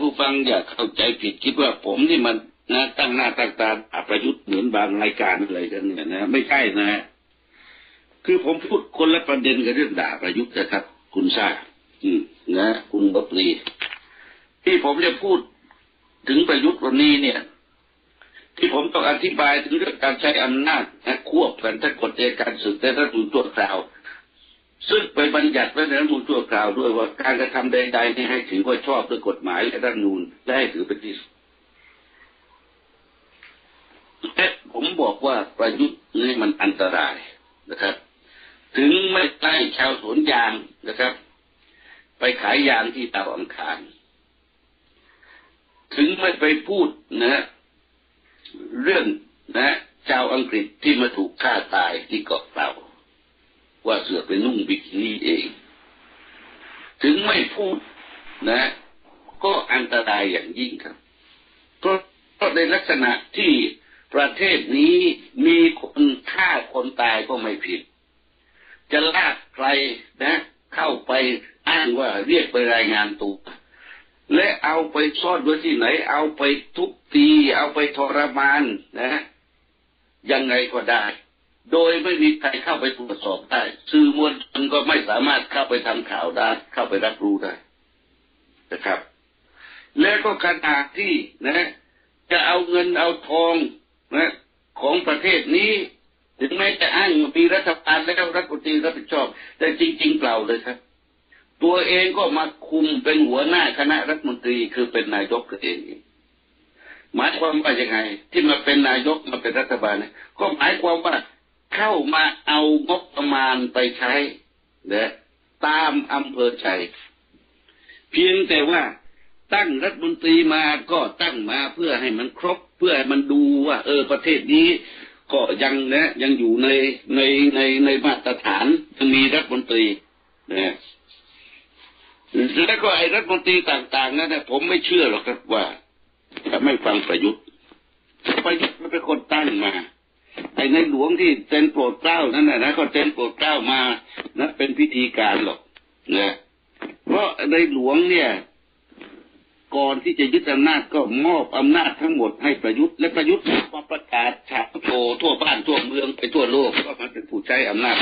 ผู้ฟังอย่าเข้าใจผิดคิดว่าผมนี่มันนะตั้งหน้าตั้งตาอัประยุทธ์เหมือนบางรายการอะไรกันเนี่ยนะไม่ใช่นะ คือผมพูดคนละประเด็นกับเรื่องด่าประยุทธ์นะครับ คุณทราบอืมนะ คุณบัปรีที่ผมจะพูดถึงประยุทธ์วันนี้เนี่ย ที่ผมต้องอธิบายถึงเรื่องการใช้อำนาจนะควบกันทั้งกฎเอยการศึกและรัฐมนตรีตัวกล่าว ซึ่งไปบัญญัติไว้ในรัฐมนตรีตัวกล่าวด้วยว่าการกระทำใดๆนี่ให้ถือว่าชอบด้วยกฎหมายและรัฐมนูญและให้ถือเป็นที่สุดและผมบอกว่าประยุทธ์นี่มันอันตรายนะครับ ถึงไม่ใต้ชาวสวนยางนะครับ ไปขายยางที่ดาอังคาร ถึงไม่ไปพูดนะเรื่องนะชาวอังกฤษที่มาถูกฆ่าตายที่เกาะเต่า ว่าเสือไปนุ่งบิกินี่เอง ถึงไม่พูดนะ ก็อันตรายอย่างยิ่งครับเพราะเพราะในลักษณะที่ประเทศนี้มีคนฆ่าคนตายก็ไม่ผิด จะลากใครนะ เข้าไปอ้างว่าเรียกไปรายงานตัวและเอาไปซ่อนไว้ที่ไหน เอาไปทุบตี เอาไปทรมานนะ ยังไงก็ได้ โดยไม่มีใครเข้าไปตรวจสอบได้สื่อมวลชนก็ไม่สามารถเข้าไปทำข่าวได้เข้าไปรับรู้ได้นะครับ และก็ขณะที่นะ จะเอาเงินเอาทองนะของประเทศนี้ ถึงแม้จะอ้างปีรัฐบาลแล้วรัฐมนตรีรับผิดชอบ แต่จริง ๆ เปล่าเลยครับ ตัวเองก็มาคุมเป็นหัวหน้าคณะรัฐมนตรีคือเป็นนายกตัวเองหมายความว่ายังไง ที่มาเป็นนายกมาเป็นรัฐบาลเนี่ยก็หมายความว่า เข้ามาเอางบประมาณไปใช้นะตามอำเภอใจ เพียงแต่ว่าตั้งรัฐมนตรีมาก็ตั้งมาเพื่อให้มันครบ เพื่อให้มันดูว่า เออประเทศนี้ ก็ยังนะยังอยู่ในในในในมาตรฐานยังมีรัฐมนตรีนะแล้วก็ไอ้รัฐมนตรีต่างๆนั้นนะผมไม่เชื่อหรอกครับว่าจะไม่ฟังประยุทธ์ประยุทธ์มันเป็นคนตั้งมา ไอ้ในหลวงที่เซ็นโปรดเกล้านั่นนะนะก็เซ็นโปรดเกล้ามานะเป็นพิธีการหรอกนะเพราะในหลวงเนี่ย ก่อนที่จะยึดอำนาจก็มอบอำนาจทั้งหมดให้ประยุทธ์และประยุทธ์มาประกาศฉาบโชว์ทั่วบ้านทั่วเมืองไปทั่วโลกก็มันเป็นผู้ใช้อำนาจ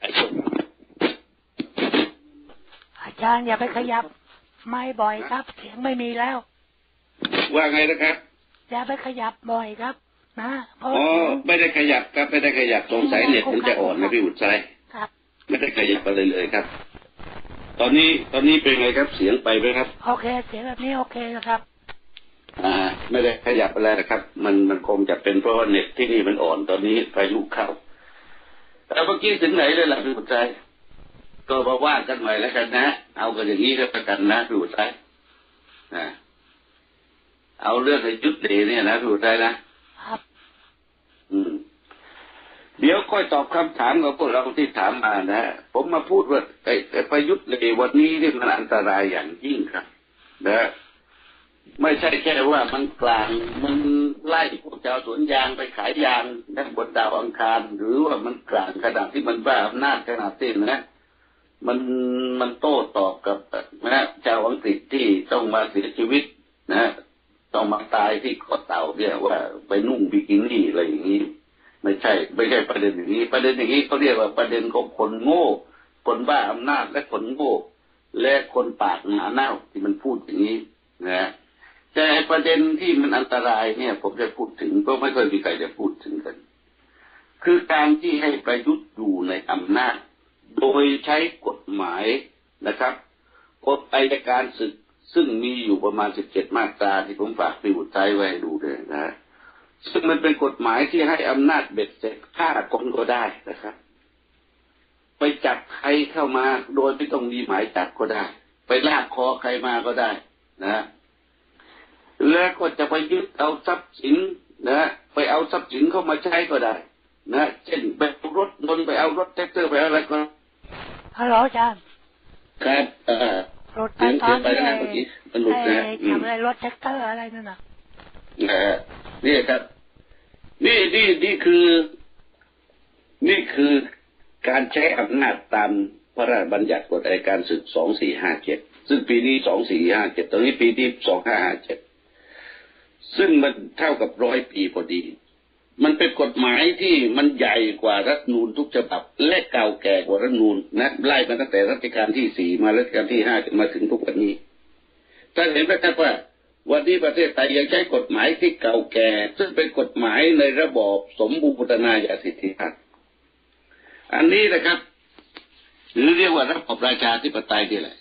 ไอ้พวกอาจารย์อย่าไปขยับ ไม่บ่อยครับ เสียงไม่มีแล้ว ว่าไงนะครับ อย่าไปขยับบ่อยครับ นะเพราะอ๋อไม่ได้ขยับครับไม่ได้ขยับสงสัยเน็ตผมจะอ่อนนะพี่อุดใจครับไม่ได้ขยับอะไรเลยครับ ตอนนี้ตอนนี้เป็นไงครับเสียงไปไหมครับ โอเค เสียงแบบนี้โอเคนะครับอ่า ไม่ได้ขยับอะไรนะครับ มันมันคงจะเป็นเพราะว่าเน็ตที่นี่มันอ่อนตอนนี้ไฟลูกเข้าแล้วเมื่อกี้ถึงไหนเลยล่ะพี่อุดใจก็มาว่ากันใหม่แล้วกันนะ เอากันอย่างนี้ก็แล้วกันนะพี่อุดใจนะเอาเรื่องไอ้ยุดเดเนี่ยนะพี่อุดใจนะ ครับ อืม เดี๋ยวค่อยตอบคำถามของพวกเราที่ถามมานะผมมาพูดว่าไอ้ประยุทธ์เลยวันนี้นี่มันอันตรายอย่างยิ่งครับ นะ ไม่ใช่แค่ว่ามันกลางมันไล่พวกชาวสวนยางไปขายยางนะบนดาวอังคาร หรือว่ามันกลางขนาดที่มันบ้าอำนาจขนาดที่นะมันมันโต้ตอบกับนะชาวอังกฤษที่ต้องมาเสียชีวิต นะต้องมาตายที่เกาะเต่าเนี่ยว่าไปนุ่งบิกินี่อะไรอย่างนี้ ไม่ใช่ ไม่ใช่ประเด็นอย่างนี้ ประเด็นอย่างนี้เขาเรียกว่าประเด็นของคนโง่ คนบ้าอำนาจและคนโง่ และคนปากหนาเน่าที่มันพูดอย่างนี้นะแต่ประเด็นที่มันอันตรายเนี่ย ผมจะพูดถึงก็ไม่ค่อยมีใครจะพูดถึงกัน คือการที่ให้ประยุทธ์อยู่ในอำนาจ โดยใช้กฎหมายนะครับกฎอายการศึกซึ่งมีอยู่ประมาณสิบเจ็ดมาตราที่ผมฝากพิบุตรใจไว้ให้ดูเลยนะ ซึ่งมันเป็นกฎหมายที่ให้อำนาจเบ็ดเสร็จฆ่าคนก็ได้นะครับ ไปจับใครเข้ามาโดยไม่ต้องมีหมายจับก็ได้ ไปลากคอใครมาก็ได้นะแล้วก็จะไปยึดเอาทรัพย์สินนะไปเอาทรัพย์สินเข้ามาใช้ก็ได้ นะเช่นไปเอารถยนต์ไปเอารถแท็กเตอร์ไปเอาอะไรก็ฮัลโหลอาจารย์ครับเอ่อรถเสียงตอนเสียงไปที่นะไอ้เมื่อกี้มันหลุดนะไอ้อืมทำอะไรรถแท็กเตอร์อะไรนั่นน่ะนะฮะ นี่ครับ นี่นี่นี่คือ นี่คือการใช้อำนาจตามพระราชบัญญัติกฎอัยการศึกสองสี่ห้าเจ็ดซึ่งปีนี้สองสี่ห้าเจ็ดตอนนี้ปีที่สองห้าห้าเจ็ดซึ่งมันเท่ากับร้อยปีพอดี มันเป็นกฎหมายที่มันใหญ่กว่ารัฐนูนทุกฉบับ และเก่าแก่กว่ารัฐนูนนะไล่มาตั้งแต่รัชกาลที่สี่มารัชกาลที่ห้าจนมาถึงทุกวันนี้ท่าเห็นไหมครับว่า วันนี้ประเทศไทยยังใช้กฎหมายที่เก่าแก่ ซึ่งเป็นกฎหมายในระบอบสมบูรณาญาสิทธิพัฒน์อันนี้นะครับหรือเรียกว่าระบอบราชาธิปไตยนี่แหละ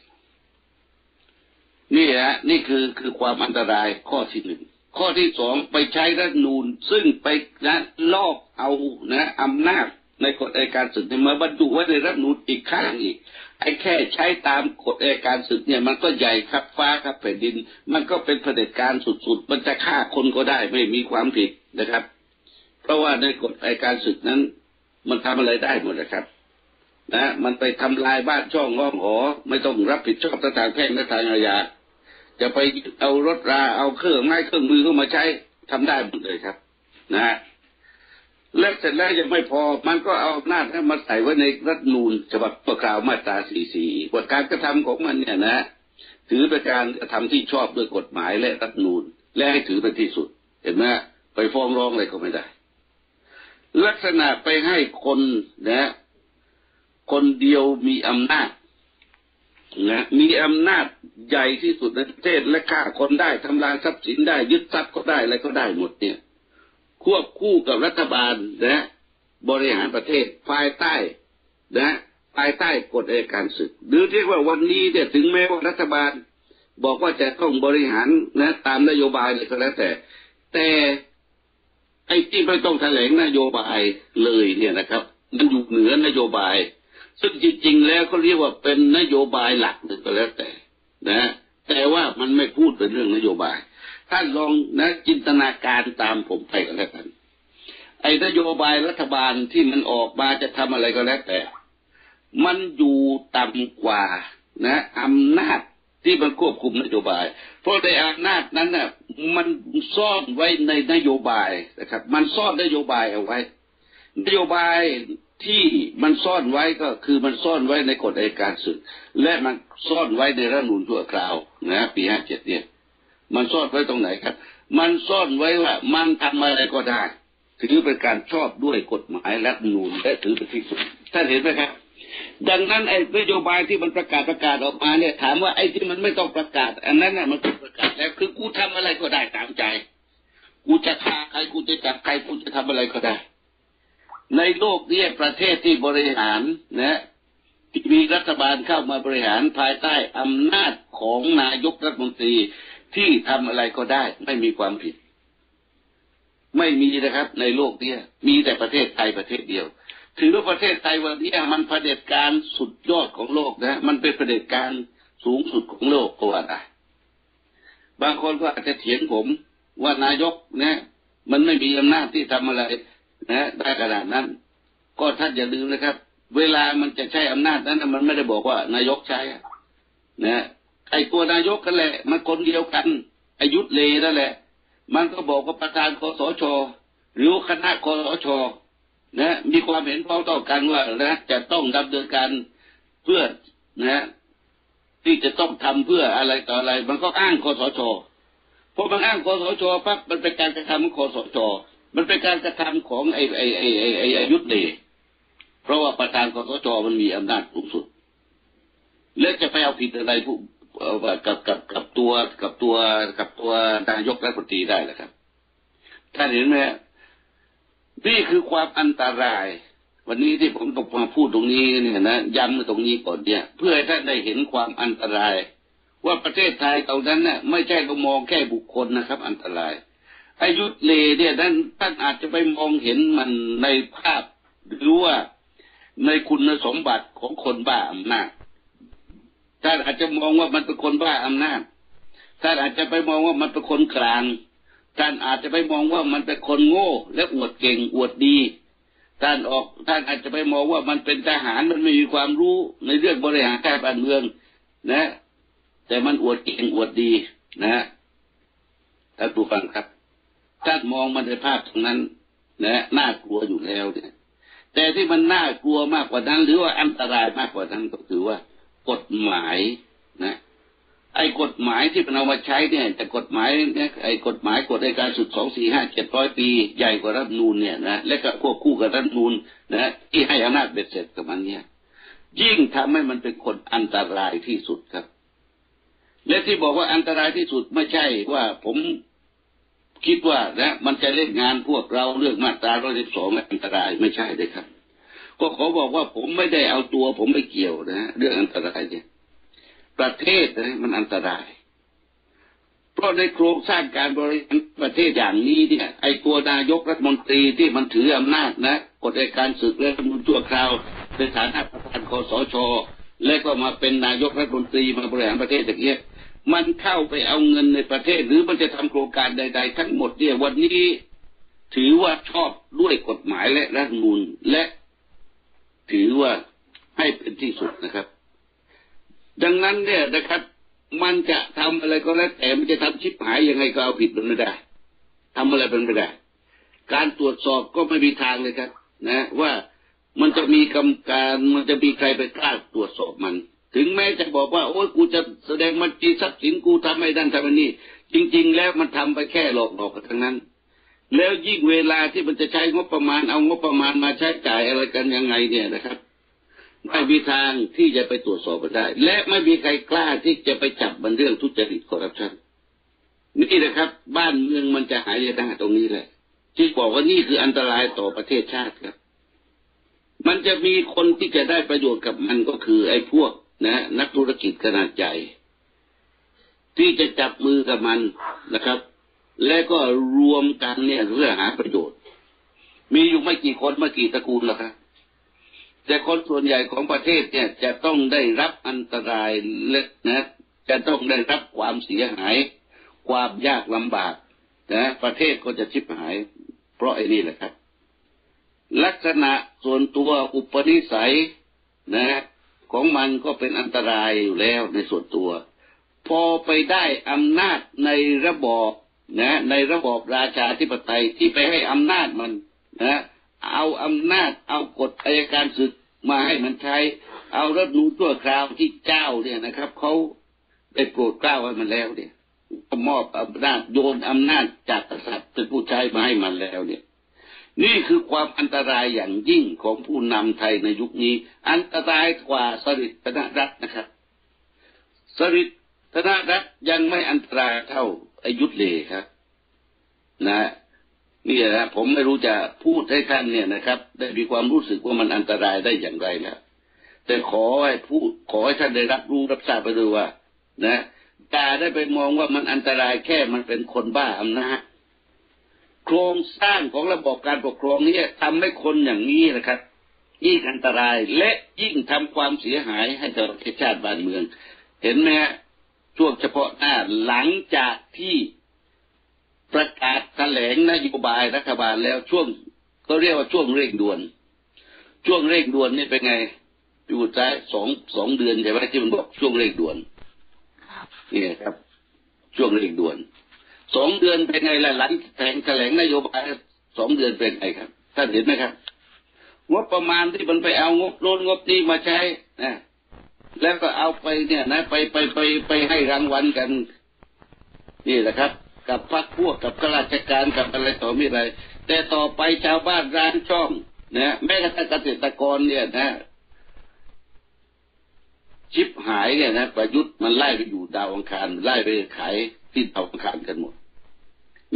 นี่ฮะนี่คือคือความอันตรายข้อที่หนึ่งข้อที่สองไปใช้รัฐนูนซึ่งไปนะลอกเอานะอำนาจ ในกฎอัยการศึกเนี่ยมาบรรจุไว้ในรัฐนูนอีกข้างอีก ไอ้แค่ใช้ตามกฎอัยการศึกเนี่ย มันก็ใหญ่ครับฟ้าครับแผ่นดิน มันก็เป็นเผด็จการสุดๆ มันจะฆ่าคนก็ได้ไม่มีความผิดนะครับ เพราะว่าในกฎอัยการศึกนั้น มันทำอะไรได้หมดนะครับ นะ มันไปทำลายบ้านช่องง้องหอ ไม่ต้องรับผิดชอบทางแพ่งและทางอาญาจะไปเอารถราเอาเครื่องไม้เครื่องมือเข้ามาใช้ทำได้หมดเลยครับ นะฮะ และเสร็จแล้วยังไม่พอ มันก็เอาอำนาจนั้นมาใส่ไว้ในรัฐนูนฉบับประกาศมาตรา44ว่าการกระทำของมันเนี่ยนะ ถือเป็นการกระทำที่ชอบด้วยกฎหมายและรัฐนูนและให้ถือเป็นที่สุด เห็นไหมไปฟ้องร้องอะไรก็ไม่ได้ ลักษณะไปให้คนนะ คนเดียวมีอำนาจนะมีอำนาจใหญ่ที่สุดในประเทศและฆ่าคนได้ทำลายทรัพย์สินได้ยึดทรัพย์ก็ได้อะไรก็ได้หมดเนี่ย ควบคู่กับรัฐบาลนะบริหารประเทศภายใต้นะภายใต้กฎอัยการศึก หรือเรียกว่าวันนี้เนี่ยถึงแม้ว่ารัฐบาล บอกว่าจะต้องบริหารนะตามนโยบายอะไรก็แล้วแต่ แต่ไอ้ที่ไม่ต้องแถลงนโยบายเลยเนี่ยนะครับ มันอยู่เหนือนโยบาย ซึ่งจริงๆแล้วเขาเรียกว่าเป็นนโยบายหลักหนึ่งก็แล้วแต่ นะ แต่ว่ามันไม่พูดเป็นเรื่องนโยบาย ท่านลองนะจินตนาการตามผมไปก็แล้วกัน ไอ้นโยบายรัฐบาลที่มันออกมาจะทำอะไรก็แล้วแต่ มันอยู่ต่ำกว่านะอำนาจที่มันควบคุมนโยบาย เพราะในอำนาจนั้นน่ะมันซ่อนไว้ในนโยบายนะครับ มันซ่อนนโยบายเอาไว้ นโยบายที่มันซ่อนไว้ก็คือมันซ่อนไว้ในกฎอัยการศึกและมันซ่อนไว้ในรัฐมนูญชั่วคราวนะปีห้าเจ็ดเนี่ย มันซ่อนไว้ตรงไหนครับ มันซ่อนไว้ว่ามันทำอะไรก็ได้ถือเป็นการชอบด้วยกฎหมายรัฐนูญและถือเป็นที่สุดท่านเห็นไหมครับ ดังนั้นไอ้นโยบายที่มันประกาศประกาศออกมาเนี่ย ถามว่าไอ้ที่มันไม่ต้องประกาศ อันนั้นน่ะมันถูกประกาศแล้วคือกูทำอะไรก็ได้ตามใจ กูจะฆ่าใครกูจะจับใครกูจะทำอะไรก็ได้ ในโลกนี้ประเทศที่บริหารนะที่มีรัฐบาลเข้ามาบริหารภายใต้อำนาจของนายกรัฐมนตรี ที่ทำอะไรก็ได้ ไม่มีความผิด ไม่มีนะครับ ในโลกเนี้ยมีแต่ประเทศไทยประเทศเดียว ถือว่าประเทศไทยวันนี้มันเผด็จการสุดยอดของโลกนะมันเป็นเผด็จการสูงสุดของโลกก็ว่าได้บางคนก็อาจจะเถียงผมว่านายกนะมันไม่มีอำนาจที่ทำอะไร นะได้ขนาดนั้น ก็ท่านอย่าลืมนะครับ เวลามันจะใช้อำนาจนั้นมันไม่ได้บอกว่านายกใช้นะ ไอ้ตัวนายกกันแหละ มันคนเดียวกันอายุเลนั่นแหละ มันก็บอกว่าประธานคสช หรือคณะคสชนะมีความเห็นพ้องต้องกันว่านะจะต้องดำเนินการเพื่อนะที่จะต้องทำเพื่ออะไรต่ออะไร มันก็อ้างคสชพอมันอ้างคสชปั๊บมันเป็นการกระทำของคสชมันเป็นการกระทำของไอ้ไอ้ไอ้ไอ้ไอ้อายุทธเลเพราะว่าประธานคสชมันมีอำนาจสูงสุด แล้วจะไปเอาผิดอะไรผู้ กับกับกับตัวกับตัวกับตัวนายกรัฐมนตรีได้แหละครับท่านเห็นไหมนี่คือความอันตราย วันนี้ที่ผมต้องมาพูดตรงนี้เนี่ยนะย้ำตรงนี้ก่อนเนี่ย เพื่อให้ท่านได้เห็นความอันตราย ว่าประเทศไทยตรงนั้นเนี่ยไม่ใช่เรามองแค่บุคคลนะครับ อันตราย อายุเลเนี่ยนั้นท่านอาจจะไปมองเห็นมันในภาพหรือว่าในคุณสมบัติของคนบ้าอำนาจ ท่านอาจจะมองว่ามันเป็นคนบ้าอำนาจท่านอาจจะไปมองว่ามันเป็นคนกลางท่านอาจจะไปมองว่ามันเป็นคนโง่ และอวดเก่งอวดดีท่านออกท่านอาจจะไปมองว่ามันเป็นทหารมันไม่มีความรู้ในเรื่องบริหารการบ้านเมือง นะ แต่มันอวดเก่งอวดดีนะท่านผู้ฟังครับท่านมองมันในภาพตรงนั้น นะน่ากลัวอยู่แล้วเนี่ยแต่ที่มันน่ากลัวมากกว่านั้น หรือว่าอันตรายมากกว่านั้นก็คือว่า กฎหมายนะไอ้กฎหมายที่มันเอามาใช้เนี่ยแต่กฎหมายเนี่ยไอ้กฎหมายกฎในการสุดสองสี่ห้าเจ็ดร้อยปี ใหญ่กว่ารัฐนูนเนี่ยนะและก็ควบคู่กับรัฐนูนนะที่ให้อำนาจเบ็ดเสร็จกับมันเนี่ย ยิ่งทำให้มันเป็นคนอันตรายที่สุดครับ และที่บอกว่าอันตรายที่สุดไม่ใช่ว่าผมคิดว่านะมันจะเล่นงานพวกเราเรื่องมาตราร้อยสิบสองอันตรายไม่ใช่เลยครับ ก็ขอบอกว่าผมไม่ได้เอาตัวผมไปเกี่ยวนะเรื่องอันตรายเนี่ยประเทศนะมันอันตราย เพราะในโครงสร้างการบริหารประเทศอย่างนี้เนี่ย ไอ้ตัวนายกรัฐมนตรีที่มันถืออำนาจนะกฎในการศึกและรัฐมนตรีชั่วคราวในฐานะประธานคอสช และก็มาเป็นนายกรัฐมนตรีมาบริหารประเทศอย่างเงี้ยมันเข้าไปเอาเงินในประเทศ หรือมันจะทำโครงการใด ๆ ทั้งหมดเนี่ยวันนี้ถือว่าชอบด้วยกฎหมายและรัฐมนูลและ ถือว่าให้เป็นที่สุดนะครับ ดังนั้นเนี่ยนะครับ มันจะทำอะไรก็แล้วแต่มันจะทำชิบหายยังไงก็เอาผิดมันไม่ได้ทำอะไรเป็นไม่ได้ การตรวจสอบก็ไม่มีทางเลยครับ นะ ว่ามันจะมีกรรมการมันจะมีใครไปกล้าตรวจสอบมัน ถึงแม้จะบอกว่า โอ้ยกูจะแสดงบัญชีทรัพย์สินกูทำไม่ดันทำอันนี้จริง ๆ แล้วมันทำไปแค่หลอกหลอกกันทั้งนั้น แล้วยิ่งเวลาที่มันจะใช้งบประมาณเอางบประมาณมาใช้จ่ายอะไรกันยังไงเนี่ยนะครับ ไม่มีทางที่จะไปตรวจสอบมันได้ และไม่มีใครกล้าที่จะไปจับมันเรื่องทุจริตคอร์รัปชันนี่นะครับ บ้านเมืองมันจะหายได้ตรงนี้แหละที่บอกว่านี่คืออันตรายต่อประเทศชาติครับ มันจะมีคนที่จะได้ประโยชน์กับมันก็คือ ไอ้พวกนะ นักธุรกิจขนาดใหญ่ที่จะจับมือกับมันนะครับ และก็รวมกันเนี่ยเพื่อหาประโยชน์ มีอยู่ไม่กี่คนไม่กี่ตระกูลหรอกครับแต่คนส่วนใหญ่ของประเทศเนี่ยจะต้องได้รับอันตรายและนะจะต้องได้รับความเสียหาย ความยากลำบากนะประเทศก็จะชิบหาย เพราะไอ้นี่แหละครับ ลักษณะส่วนตัวอุปนิสัยนะ ของมันก็เป็นอันตรายอยู่แล้วในส่วนตัว พอไปได้อำนาจในระบอบ นะในระบบราชาธิปไตยที่ไปให้อำนาจมันนะเอาอำนาจเอากฎอายการศึกมาให้มันใช้ เอารัฐนูตัวคราวที่เจ้าเนี่ยนะครับเขาได้โปรดเกล้าให้มันแล้วเนี่ยมอบอำนาจโยนอำนาจจากกษัตริย์เป็นผู้ใช้มาให้มันแล้วเนี่ย นี่คือความอันตรายอย่างยิ่งของผู้นำไทยในยุคนี้ อันตรายกว่าสริธนรัตน์นะครับ สริธนรัตน์ยังไม่อันตรายเท่าอายุทธเลครับ นะนี่นะผมไม่รู้จะพูดให้ท่านเนี่ยนะครับ ได้มีความรู้สึกว่ามันอันตรายได้อย่างไรแล้วแต่ขอให้พูดขอให้ท่านได้รับรู้รับทราบไปด้วยว่า นะตาได้ไปมองว่ามันอันตรายแค่มันเป็นคนบ้าอำนาจโครงสร้างของระบบการปกครองนี้ทำให้คนอย่างนี้นะครับยิ่งอันตรายและยิ่งทำความเสียหายให้ต่อประเทศชาติบ้านเมือง เห็นไหมฮะ ช่วงเฉพาะหน้าหลังจากที่ประกาศแถลงนโยบายรัฐบาลแล้วช่วงก็เรียกว่าช่วงเร่งด่วน ช่วงเร่งด่วนนี่เป็นไงอยู่ท้ายสองสองเดือนใช่ไหมที่มันบอกช่วงเร่งด่วนนี่ครับ ช่วงเร่งด่วนสองเดือนเป็นไงล่ะหลังแถลงแถลงนโยบายสองเดือนเป็นไงครับท่านเห็นไหมครับ งบประมาณที่มันไปเอางบโน้นงบนี้มาใช้นะ แล้วก็เอาไปเนี่ยนะไปไปไปไปให้รางวัลกัน นี่แหละครับ กับพักพวกกับข้าราชการกับอะไรต่อมีอะไร แต่ต่อไปชาวบ้านร้านช่องนะแม้กระทั่งเกษตรกรเนี่ยนะ ชิปหายเนี่ยนะประยุทธ์มันไล่ไปอยู่ดาวอังคารไล่ไปขายที่ดาวอังคารกันหมด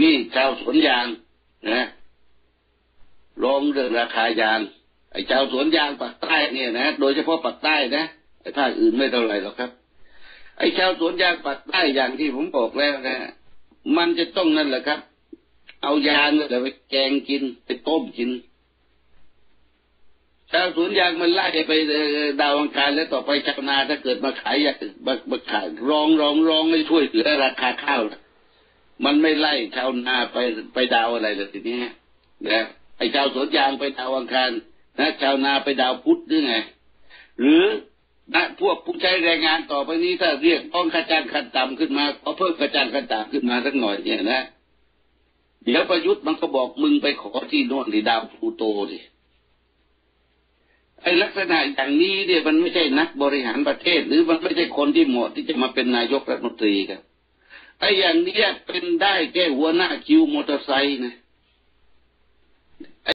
นี่ชาวสวนยางนะร้องเรื่องราคายางไอ้ชาวสวนยางปากใต้เนี่ยนะ โดยเฉพาะปากใต้นะ ไอ้ภาคอื่นไม่เท่าไหร่หรอกครับ ไอ้ชาวสวนยางปากใต้อย่างที่ผมบอกแล้วนะมันจะต้องนั่นแหละครับ เอายางเนี่ยไปแกงกินไปต้มกินชาวสวนยางมันไล่ไปดาวังคารแล้วต่อไปชาวนาถ้าเกิดมาขายมามาขายร้องร้องร้องไม่ช่วยเหลือราคาข้าวมันไม่ไล่ชาวนาไปไปดาวอะไรเลยทีนี้นะไอ้ชาวสวนยางไปดาวังคารนะชาวนาไปดาวพุธหรือไง หรือ นะพวกผู้ใช้แรงงานต่อไปนี้ถ้าเรียกต้องค่าจ้างขั้นต่ำขึ้นมาเอาเพิ่มค่าจ้างขั้นต่ำขึ้นมาสักหน่อยเนี่ยนะเดี๋ยวประยุทธ์มันก็บอกมึงไปขอที่โน่นที่ดาวพูโตดิไอลักษณะอย่างนี้เนี่ยมันไม่ใช่นักบริหารประเทศ หรือมันไม่ใช่คนที่เหมาะที่จะมาเป็นนายกรัฐมนตรีครับไอ้อย่างเนี้ยเป็นได้แค่หัวหน้าคิวมอเตอร์ไซค์นะ